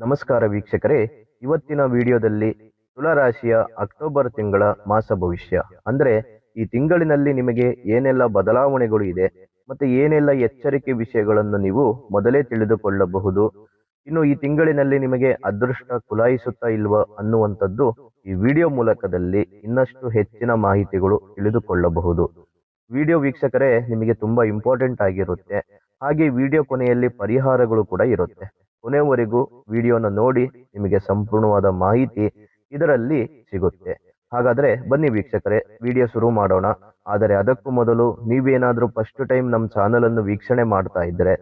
ನಮಸ್ಕಾರ ವೀಕ್ಷಕರೇ. ಇವತ್ತಿನ ವಿಡಿಯೋದಲ್ಲಿ ತುಲಾರಾಶಿಯ ಅಕ್ಟೋಬರ್ ತಿಂಗಳ ಮಾಸ ಭವಿಷ್ಯ. ಅಂದ್ರೆ ಈ ತಿಂಗಳಿನಲ್ಲಿ ನಿಮಗೆ ಏನೆಲ್ಲ ಬದಲಾವಣೆಗಳು ಇದೆ, ಮತ್ತೆ ಏನೆಲ್ಲ ಎಚ್ಚರಿಕೆ ವಿಷಯಗಳನ್ನು ನೀವು ಮೊದಲೇ ತಿಳಿದುಕೊಳ್ಳಬಹುದು. ಇನ್ನು ಈ ತಿಂಗಳಿನಲ್ಲಿ ನಿಮಗೆ ಅದೃಷ್ಟ ಕುಲಾಯಿಸುತ್ತಾ ಇಲ್ವಾ ಅನ್ನುವಂಥದ್ದು ಈ ವಿಡಿಯೋ ಮೂಲಕದಲ್ಲಿ ಇನ್ನಷ್ಟು ಹೆಚ್ಚಿನ ಮಾಹಿತಿಗಳು ತಿಳಿದುಕೊಳ್ಳಬಹುದು. ವಿಡಿಯೋ ವೀಕ್ಷಕರೇ, ನಿಮಗೆ ತುಂಬಾ ಇಂಪಾರ್ಟೆಂಟ್ ಆಗಿರುತ್ತೆ. ಹಾಗೆ ವಿಡಿಯೋ ಕೊನೆಯಲ್ಲಿ ಪರಿಹಾರಗಳು ಕೂಡ ಇರುತ್ತೆ. ಕೊನೆಯವರೆಗೂ ವಿಡಿಯೋನ ನೋಡಿ ನಿಮಗೆ ಸಂಪೂರ್ಣವಾದ ಮಾಹಿತಿ ಇದರಲ್ಲಿ ಸಿಗುತ್ತೆ. ಹಾಗಾದ್ರೆ ಬನ್ನಿ ವೀಕ್ಷಕರೇ, ವಿಡಿಯೋ ಶುರು ಮಾಡೋಣ. ಆದರೆ ಅದಕ್ಕೂ ಮೊದಲು ನೀವೇನಾದರೂ ಫಸ್ಟ್ ಟೈಮ್ ನಮ್ಮ ಚಾನಲ್ ಅನ್ನು ವೀಕ್ಷಣೆ ಮಾಡ್ತಾ ಇದ್ರೆ,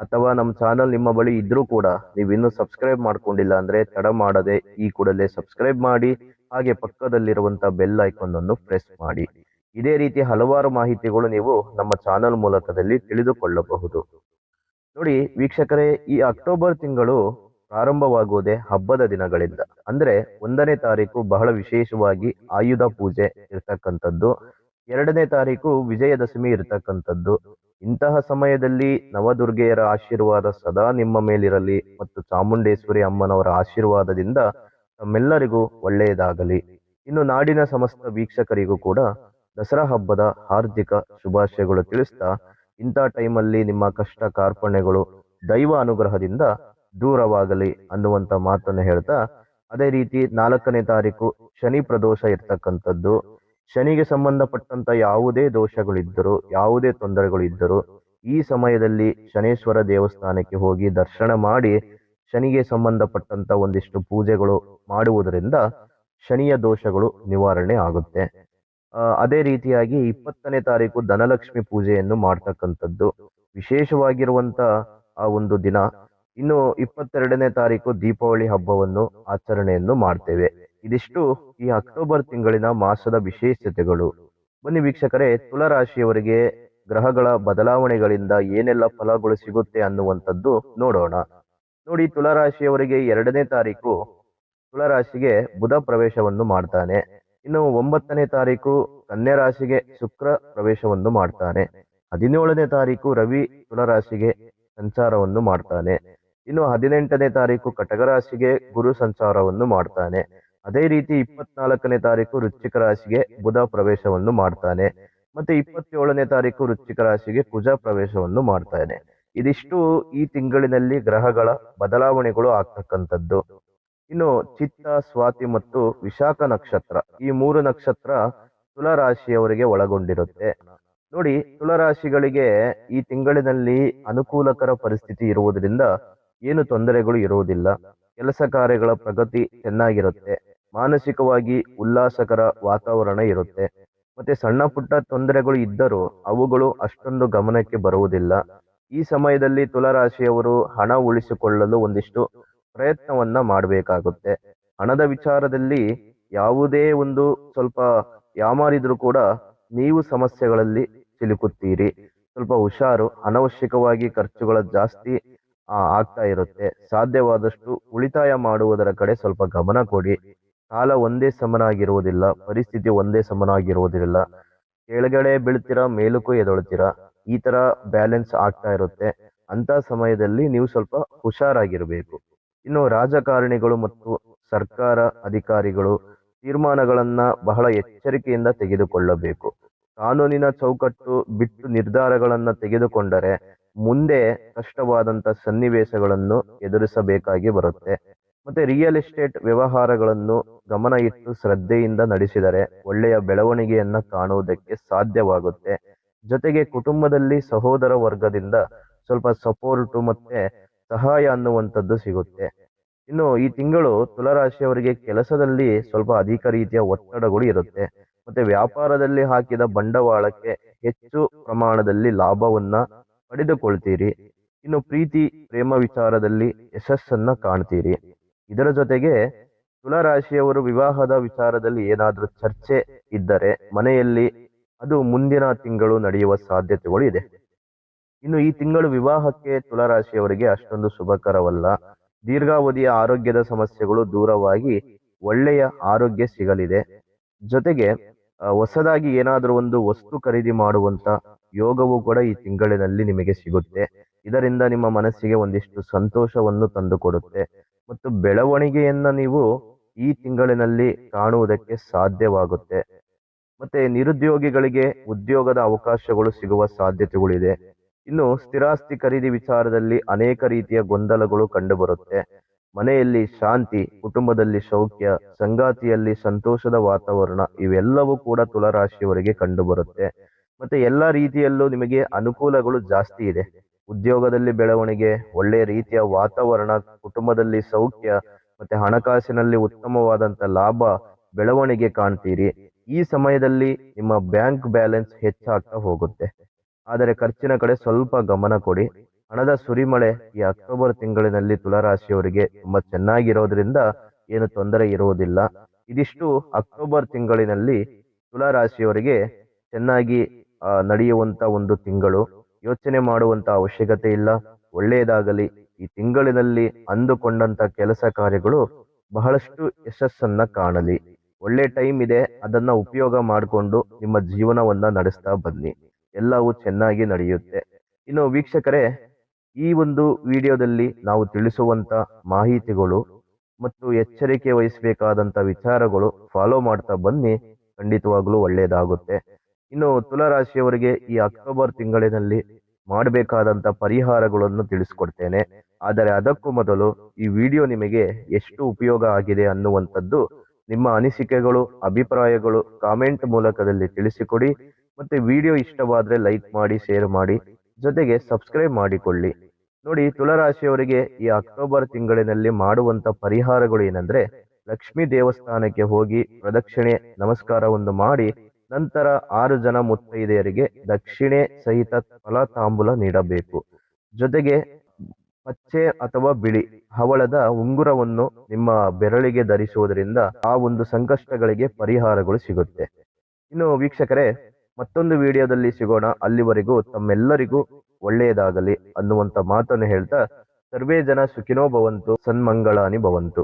ಅಥವಾ ನಮ್ಮ ಚಾನಲ್ ನಿಮ್ಮ ಬಳಿ ಇದ್ರೂ ಕೂಡ ನೀವಿನ್ನೂ ಸಬ್ಸ್ಕ್ರೈಬ್ ಮಾಡ್ಕೊಂಡಿಲ್ಲ ಅಂದ್ರೆ ತಡ ಮಾಡದೆ ಈ ಕೂಡಲೇ ಸಬ್ಸ್ಕ್ರೈಬ್ ಮಾಡಿ, ಹಾಗೆ ಪಕ್ಕದಲ್ಲಿರುವಂತ ಬೆಲ್ ಐಕಾನ್ ಅನ್ನು ಪ್ರೆಸ್ ಮಾಡಿ. ಇದೇ ರೀತಿ ಹಲವಾರು ಮಾಹಿತಿಗಳು ನೀವು ನಮ್ಮ ಚಾನಲ್ ಮೂಲಕದಲ್ಲಿ ತಿಳಿದುಕೊಳ್ಳಬಹುದು. ನೋಡಿ, ವೀಕ್ಷಕರೇ, ಈ ಅಕ್ಟೋಬರ್ ತಿಂಗಳು ಪ್ರಾರಂಭವಾಗುವುದೇ ಹಬ್ಬದ ದಿನಗಳಿಂದ. ಅಂದ್ರೆ ಒಂದನೇ ತಾರೀಕು ಬಹಳ ವಿಶೇಷವಾಗಿ ಆಯುಧ ಪೂಜೆ ಇರ್ತಕ್ಕಂಥದ್ದು, ಎರಡನೇ ತಾರೀಕು ವಿಜಯದಶಮಿ ಇರ್ತಕ್ಕಂಥದ್ದು. ಇಂತಹ ಸಮಯದಲ್ಲಿ ನವದುರ್ಗೆಯರ ಆಶೀರ್ವಾದ ಸದಾ ನಿಮ್ಮ ಮೇಲಿರಲಿ ಮತ್ತು ಚಾಮುಂಡೇಶ್ವರಿ ಅಮ್ಮನವರ ಆಶೀರ್ವಾದದಿಂದ ತಮ್ಮೆಲ್ಲರಿಗೂ ಒಳ್ಳೆಯದಾಗಲಿ. ಇನ್ನು ನಾಡಿನ ಸಮಸ್ತ ವೀಕ್ಷಕರಿಗೂ ಕೂಡ ದಸರಾ ಹಬ್ಬದ ಹಾರ್ದಿಕ ಶುಭಾಶಯಗಳು ತಿಳಿಸ್ತಾ ಇಂಥ ಟೈಮಲ್ಲಿ ನಿಮ್ಮ ಕಷ್ಟ ಕಾರ್ಪಣ್ಯಗಳು ದೈವ ಅನುಗ್ರಹದಿಂದ ದೂರವಾಗಲಿ ಅನ್ನುವಂಥ ಮಾತನ್ನು ಹೇಳ್ತಾ, ಅದೇ ರೀತಿ ನಾಲ್ಕನೇ ತಾರೀಕು ಶನಿ ಪ್ರದೋಷ ಇರ್ತಕ್ಕಂಥದ್ದು. ಶನಿಗೆ ಸಂಬಂಧಪಟ್ಟಂತ ಯಾವುದೇ ದೋಷಗಳಿದ್ದರೂ, ಯಾವುದೇ ತೊಂದರೆಗಳಿದ್ದರೂ, ಈ ಸಮಯದಲ್ಲಿ ಶನೇಶ್ವರ ದೇವಸ್ಥಾನಕ್ಕೆ ಹೋಗಿ ದರ್ಶನ ಮಾಡಿ, ಶನಿಗೆ ಸಂಬಂಧಪಟ್ಟಂತ ಒಂದಿಷ್ಟು ಪೂಜೆಗಳು ಮಾಡುವುದರಿಂದ ಶನಿಯ ದೋಷಗಳು ನಿವಾರಣೆ ಆಗುತ್ತೆ. ಅದೇ ರೀತಿಯಾಗಿ ಇಪ್ಪತ್ತನೇ ತಾರೀಕು ಧನಲಕ್ಷ್ಮಿ ಪೂಜೆಯನ್ನು ಮಾಡ್ತಕ್ಕಂಥದ್ದು. ವಿಶೇಷವಾಗಿರುವಂತ ಆ ಒಂದು ದಿನ. ಇನ್ನು ಇಪ್ಪತ್ತೆರಡನೇ ತಾರೀಕು ದೀಪಾವಳಿ ಹಬ್ಬವನ್ನು ಆಚರಣೆಯನ್ನು ಮಾಡ್ತೇವೆ. ಇದಿಷ್ಟು ಈ ಅಕ್ಟೋಬರ್ ತಿಂಗಳಿನ ಮಾಸದ ವಿಶೇಷತೆಗಳು. ಬನ್ನಿ ವೀಕ್ಷಕರೇ, ತುಲರಾಶಿಯವರಿಗೆ ಗ್ರಹಗಳ ಬದಲಾವಣೆಗಳಿಂದ ಏನೆಲ್ಲ ಫಲಗಳು ಸಿಗುತ್ತೆ ಅನ್ನುವಂಥದ್ದು ನೋಡೋಣ. ನೋಡಿ, ತುಲಾರಾಶಿಯವರಿಗೆ ಎರಡನೇ ತಾರೀಕು. ತುಲಾರಾಶಿಗೆ ಬುಧ ಪ್ರವೇಶವನ್ನು ಮಾಡ್ತಾನೆ. ಇನ್ನು ಒಂಬತ್ತನೇ ತಾರೀಕು ಕನ್ಯಾ ರಾಶಿಗೆ ಶುಕ್ರ ಪ್ರವೇಶವನ್ನು ಮಾಡ್ತಾನೆ. ಹದಿನೇಳನೇ ತಾರೀಕು ರವಿ ತುಲರಾಶಿಗೆ ಸಂಚಾರವನ್ನು ಮಾಡ್ತಾನೆ. ಇನ್ನು ಹದಿನೆಂಟನೇ ತಾರೀಕು ಕಟಕ ರಾಶಿಗೆ ಗುರು ಸಂಚಾರವನ್ನು ಮಾಡ್ತಾನೆ. ಅದೇ ರೀತಿ ಇಪ್ಪತ್ನಾಲ್ಕನೇ ತಾರೀಕು ವೃಶ್ಚಿಕ ರಾಶಿಗೆ ಬುಧ ಪ್ರವೇಶವನ್ನು ಮಾಡ್ತಾನೆ. ಮತ್ತೆ ಇಪ್ಪತ್ತೇಳನೇ ತಾರೀಕು ವೃಶ್ಚಿಕ ರಾಶಿಗೆ ಕುಜ ಪ್ರವೇಶವನ್ನು ಮಾಡ್ತಾನೆ. ಇದಿಷ್ಟು ಈ ತಿಂಗಳಿನಲ್ಲಿ ಗ್ರಹಗಳ ಬದಲಾವಣೆಗಳು ಆಗ್ತಕ್ಕಂಥದ್ದು. ಇನ್ನು ಚಿತ್ತ, ಸ್ವಾತಿ ಮತ್ತು ವಿಶಾಖ ನಕ್ಷತ್ರ. ಈ ಮೂರು ನಕ್ಷತ್ರ ತುಲಾರಾಶಿಯವರಿಗೆ ಒಳಗೊಂಡಿರುತ್ತೆ. ನೋಡಿ, ತುಲಾರಾಶಿಗಳಿಗೆ ಈ ತಿಂಗಳಿನಲ್ಲಿ ಅನುಕೂಲಕರ ಪರಿಸ್ಥಿತಿ ಇರುವುದರಿಂದ ಏನು ತೊಂದರೆಗಳು ಇರುವುದಿಲ್ಲ. ಕೆಲಸ ಕಾರ್ಯಗಳ ಪ್ರಗತಿ ಚೆನ್ನಾಗಿರುತ್ತೆ. ಮಾನಸಿಕವಾಗಿ ಉಲ್ಲಾಸಕರ ವಾತಾವರಣ ಇರುತ್ತೆ. ಮತ್ತೆ ಸಣ್ಣ ಪುಟ್ಟ ತೊಂದರೆಗಳು ಇದ್ದರೂ ಅವುಗಳು ಅಷ್ಟೊಂದು ಗಮನಕ್ಕೆ ಬರುವುದಿಲ್ಲ. ಈ ಸಮಯದಲ್ಲಿ ತುಲಾರಾಶಿಯವರು ಹಣ ಉಳಿಸಿಕೊಳ್ಳಲು ಒಂದಿಷ್ಟು ಪ್ರಯತ್ನವನ್ನ ಮಾಡಬೇಕಾಗುತ್ತೆ. ಹಣದ ವಿಚಾರದಲ್ಲಿ ಯಾವುದೇ ಒಂದು ಸ್ವಲ್ಪ ಯಾಮಾರಿದ್ರು ಕೂಡ ನೀವು ಸಮಸ್ಯೆಗಳಲ್ಲಿ ಸಿಲುಕುತ್ತೀರಿ. ಸ್ವಲ್ಪ ಹುಷಾರು, ಅನವಶ್ಯಕವಾಗಿ ಖರ್ಚುಗಳ ಜಾಸ್ತಿ ಆಗ್ತಾ ಇರುತ್ತೆ. ಸಾಧ್ಯವಾದಷ್ಟು ಉಳಿತಾಯ ಮಾಡುವುದರ ಕಡೆ ಸ್ವಲ್ಪ ಗಮನ ಕೊಡಿ. ಕಾಲ ಒಂದೇ ಸಮನಾಗಿರುವುದಿಲ್ಲ, ಪರಿಸ್ಥಿತಿ ಒಂದೇ ಸಮನಾಗಿರುವುದಿಲ್ಲ. ಕೆಳಗಡೆ ಬೀಳ್ತೀರಾ, ಮೇಲಕ್ಕೂ ಎದೊಳ್ತೀರಾ, ಈ ತರ ಬ್ಯಾಲೆನ್ಸ್ ಆಗ್ತಾ ಇರುತ್ತೆ. ಅಂತ ಸಮಯದಲ್ಲಿ ನೀವು ಸ್ವಲ್ಪ ಹುಷಾರಾಗಿರಬೇಕು. ಇನ್ನು ರಾಜಕಾರಣಿಗಳು ಮತ್ತು ಸರ್ಕಾರ ಅಧಿಕಾರಿಗಳು ತೀರ್ಮಾನಗಳನ್ನ ಬಹಳ ಎಚ್ಚರಿಕೆಯಿಂದ ತೆಗೆದುಕೊಳ್ಳಬೇಕು. ಕಾನೂನಿನ ಚೌಕಟ್ಟು ಬಿಟ್ಟು ನಿರ್ಧಾರಗಳನ್ನು ತೆಗೆದುಕೊಂಡರೆ ಮುಂದೆ ಕಷ್ಟವಾದಂತ ಸನ್ನಿವೇಶಗಳನ್ನು ಎದುರಿಸಬೇಕಾಗಿ ಬರುತ್ತೆ. ಮತ್ತೆ ರಿಯಲ್ ಎಸ್ಟೇಟ್ ವ್ಯವಹಾರಗಳನ್ನು ಗಮನ ಇಟ್ಟು ಶ್ರದ್ಧೆಯಿಂದ ನಡೆಸಿದರೆ ಒಳ್ಳೆಯ ಬೆಳವಣಿಗೆಯನ್ನ ಕಾಣುವುದಕ್ಕೆ ಸಾಧ್ಯವಾಗುತ್ತೆ. ಜೊತೆಗೆ ಕುಟುಂಬದಲ್ಲಿ ಸಹೋದರ ವರ್ಗದಿಂದ ಸ್ವಲ್ಪ ಸಪೋರ್ಟು ಮತ್ತೆ ಸಹಾಯ ಅನ್ನುವಂಥದ್ದು ಸಿಗುತ್ತೆ. ಇನ್ನು ಈ ತಿಂಗಳು ತುಲರಾಶಿಯವರಿಗೆ ಕೆಲಸದಲ್ಲಿ ಸ್ವಲ್ಪ ಅಧಿಕ ರೀತಿಯ ಒತ್ತಡಗಳು ಇರುತ್ತೆ. ಮತ್ತೆ ವ್ಯಾಪಾರದಲ್ಲಿ ಹಾಕಿದ ಬಂಡವಾಳಕ್ಕೆ ಹೆಚ್ಚು ಪ್ರಮಾಣದಲ್ಲಿ ಲಾಭವನ್ನ ಪಡೆದುಕೊಳ್ತೀರಿ. ಇನ್ನು ಪ್ರೀತಿ, ಪ್ರೇಮ ವಿಚಾರದಲ್ಲಿ ಯಶಸ್ಸನ್ನ ಕಾಣ್ತೀರಿ. ಇದರ ಜೊತೆಗೆ ತುಲರಾಶಿಯವರು ವಿವಾಹದ ವಿಚಾರದಲ್ಲಿ ಏನಾದರೂ ಚರ್ಚೆ ಇದ್ದರೆ ಮನೆಯಲ್ಲಿ ಅದು ಮುಂದಿನ ತಿಂಗಳು ನಡೆಯುವ ಸಾಧ್ಯತೆಗಳು ಇದೆ. ಇನ್ನು ಈ ತಿಂಗಳು ವಿವಾಹಕ್ಕೆ ತುಲಾರಾಶಿಯವರಿಗೆ ಅಷ್ಟೊಂದು ಶುಭಕರವಲ್ಲ. ದೀರ್ಘಾವಧಿಯ ಆರೋಗ್ಯದ ಸಮಸ್ಯೆಗಳು ದೂರವಾಗಿ ಒಳ್ಳೆಯ ಆರೋಗ್ಯ ಸಿಗಲಿದೆ. ಜೊತೆಗೆ ಹೊಸದಾಗಿ ಏನಾದರೂ ಒಂದು ವಸ್ತು ಖರೀದಿ ಮಾಡುವಂತ ಯೋಗವು ಕೂಡ ಈ ತಿಂಗಳಿನಲ್ಲಿ ನಿಮಗೆ ಸಿಗುತ್ತೆ. ಇದರಿಂದ ನಿಮ್ಮ ಮನಸ್ಸಿಗೆ ಒಂದಿಷ್ಟು ಸಂತೋಷವನ್ನು ತಂದುಕೊಡುತ್ತೆ. ಮತ್ತು ಬೆಳವಣಿಗೆಯನ್ನ ನೀವು ಈ ತಿಂಗಳಿನಲ್ಲಿ ಕಾಣುವುದಕ್ಕೆ ಸಾಧ್ಯವಾಗುತ್ತೆ. ಮತ್ತೆ ನಿರುದ್ಯೋಗಿಗಳಿಗೆ ಉದ್ಯೋಗದ ಅವಕಾಶಗಳು ಸಿಗುವ ಸಾಧ್ಯತೆಗಳಿದೆ. ಇನ್ನು ಸ್ಥಿರಾಸ್ತಿ ಖರೀದಿ ವಿಚಾರದಲ್ಲಿ ಅನೇಕ ರೀತಿಯ ಗೊಂದಲಗಳು ಕಂಡುಬರುತ್ತೆ. ಮನೆಯಲ್ಲಿ ಶಾಂತಿ, ಕುಟುಂಬದಲ್ಲಿ ಸೌಖ್ಯ ಸಂಗಾತಿಯಲ್ಲಿ ಸಂತೋಷದ ವಾತಾವರಣ ಇವೆಲ್ಲವೂ ಕೂಡ ತುಲರಾಶಿಯವರಿಗೆ ಕಂಡುಬರುತ್ತೆ. ಮತ್ತೆ ಎಲ್ಲ ರೀತಿಯಲ್ಲೂ ನಿಮಗೆ ಅನುಕೂಲಗಳು ಜಾಸ್ತಿ ಇದೆ. ಉದ್ಯೋಗದಲ್ಲಿ ಬೆಳವಣಿಗೆ ಒಳ್ಳೆಯ ರೀತಿಯ ವಾತಾವರಣ, ಕುಟುಂಬದಲ್ಲಿ ಸೌಖ್ಯ ಮತ್ತೆ ಹಣಕಾಸಿನಲ್ಲಿ ಉತ್ತಮವಾದಂತ ಲಾಭ, ಬೆಳವಣಿಗೆ ಕಾಣ್ತೀರಿ. ಈ ಸಮಯದಲ್ಲಿ ನಿಮ್ಮ ಬ್ಯಾಂಕ್ ಬ್ಯಾಲೆನ್ಸ್ ಹೆಚ್ಚಾಗ್ತಾ ಹೋಗುತ್ತೆ. ಆದರೆ ಖರ್ಚಿನ ಕಡೆ ಸ್ವಲ್ಪ ಗಮನ ಕೊಡಿ. ಹಣದ ಸುರಿಮಳೆ ಈ ಅಕ್ಟೋಬರ್ ತಿಂಗಳಿನಲ್ಲಿ ತುಲಾರಾಶಿಯವರಿಗೆ ತುಂಬಾ ಚೆನ್ನಾಗಿರೋದ್ರಿಂದ ಏನು ತೊಂದರೆ ಇರುವುದಿಲ್ಲ. ಇದಿಷ್ಟು ಅಕ್ಟೋಬರ್ ತಿಂಗಳಿನಲ್ಲಿ ತುಲಾರಾಶಿಯವರಿಗೆ ಚೆನ್ನಾಗಿ ನಡೆಯುವಂತ ಒಂದು ತಿಂಗಳು. ಯೋಚನೆ ಮಾಡುವಂತ ಅವಶ್ಯಕತೆ ಇಲ್ಲ. ಒಳ್ಳೆಯದಾಗಲಿ. ಈ ತಿಂಗಳಿನಲ್ಲಿ ಅಂದುಕೊಂಡಂತ ಕೆಲಸ ಕಾರ್ಯಗಳು ಬಹಳಷ್ಟು ಯಶಸ್ಸನ್ನ ಕಾಣಲಿ. ಒಳ್ಳೆ ಟೈಮ್ ಇದೆ. ಅದನ್ನ ಉಪಯೋಗ ಮಾಡಿಕೊಂಡು ನಿಮ್ಮ ಜೀವನವನ್ನ ನಡೆಸ್ತಾ ಬನ್ನಿ. ಎಲ್ಲವೂ ಚೆನ್ನಾಗಿ ನಡೆಯುತ್ತೆ. ಇನ್ನು ವೀಕ್ಷಕರೇ, ಈ ಒಂದು ವಿಡಿಯೋದಲ್ಲಿ ನಾವು ತಿಳಿಸುವಂತ ಮಾಹಿತಿಗಳು ಮತ್ತು ಎಚ್ಚರಿಕೆ ವಹಿಸಬೇಕಾದಂಥ ವಿಚಾರಗಳು ಫಾಲೋ ಮಾಡ್ತಾ ಬನ್ನಿ. ಖಂಡಿತವಾಗಲೂ ಒಳ್ಳೆಯದಾಗುತ್ತೆ. ಇನ್ನು ತುಲಾರಾಶಿಯವರಿಗೆ ಈ ಅಕ್ಟೋಬರ್ ತಿಂಗಳಿನಲ್ಲಿ ಮಾಡಬೇಕಾದಂತ ಪರಿಹಾರಗಳನ್ನು ತಿಳಿಸ್ಕೊಡ್ತೇನೆ. ಆದರೆ ಅದಕ್ಕೂ ಮೊದಲು ಈ ವಿಡಿಯೋ ನಿಮಗೆ ಎಷ್ಟು ಉಪಯೋಗ ಆಗಿದೆ ಅನ್ನುವಂಥದ್ದು ನಿಮ್ಮ ಅನಿಸಿಕೆಗಳು, ಅಭಿಪ್ರಾಯಗಳು ಕಾಮೆಂಟ್ ಮೂಲಕದಲ್ಲಿ ತಿಳಿಸಿಕೊಡಿ. ಮತ್ತೆ ವಿಡಿಯೋ ಇಷ್ಟವಾದ್ರೆ ಲೈಕ್ ಮಾಡಿ ಶೇರ್ ಮಾಡಿ ಜೊತೆಗೆ ಸಬ್ಸ್ಕ್ರೈಬ್ ಮಾಡಿಕೊಳ್ಳಿ. ನೋಡಿ ತುಳರಾಶಿಯವರಿಗೆ ಈ ಅಕ್ಟೋಬರ್ ತಿಂಗಳಿನಲ್ಲಿ ಮಾಡುವಂತ ಪರಿಹಾರಗಳು ಏನಂದ್ರೆ ಲಕ್ಷ್ಮೀ ದೇವಸ್ಥಾನಕ್ಕೆ ಹೋಗಿ ಪ್ರದಕ್ಷಿಣೆ ನಮಸ್ಕಾರವನ್ನು ಮಾಡಿ ನಂತರ ಆರು ಜನ ಮುತ್ತೈದೆಯರಿಗೆ ದಕ್ಷಿಣೆ ಸಹಿತ ಫಲ ತಾಂಬೂಲ ನೀಡಬೇಕು. ಜೊತೆಗೆ ಪಚ್ಚೆ ಅಥವಾ ಬಿಳಿ ಹವಳದ ಉಂಗುರವನ್ನು ನಿಮ್ಮ ಬೆರಳಿಗೆ ಧರಿಸುವುದರಿಂದ ಆ ಒಂದು ಸಂಕಷ್ಟಗಳಿಗೆ ಪರಿಹಾರಗಳು ಸಿಗುತ್ತೆ. ಇನ್ನು ವೀಕ್ಷಕರೇ ಮತ್ತೊಂದು ವಿಡಿಯೋದಲ್ಲಿ ಸಿಗೋಣ. ಅಲ್ಲಿವರೆಗೂ ತಮ್ಮೆಲ್ಲರಿಗೂ ಒಳ್ಳೆಯದಾಗಲಿ ಅನ್ನುವಂತ ಮಾತನ್ನು ಹೇಳ್ತಾ, ಸರ್ವೇ ಜನ ಸುಖಿನೋ ಭವಂತು, ಸನ್ಮಂಗಳಾನಿ ಭವಂತು.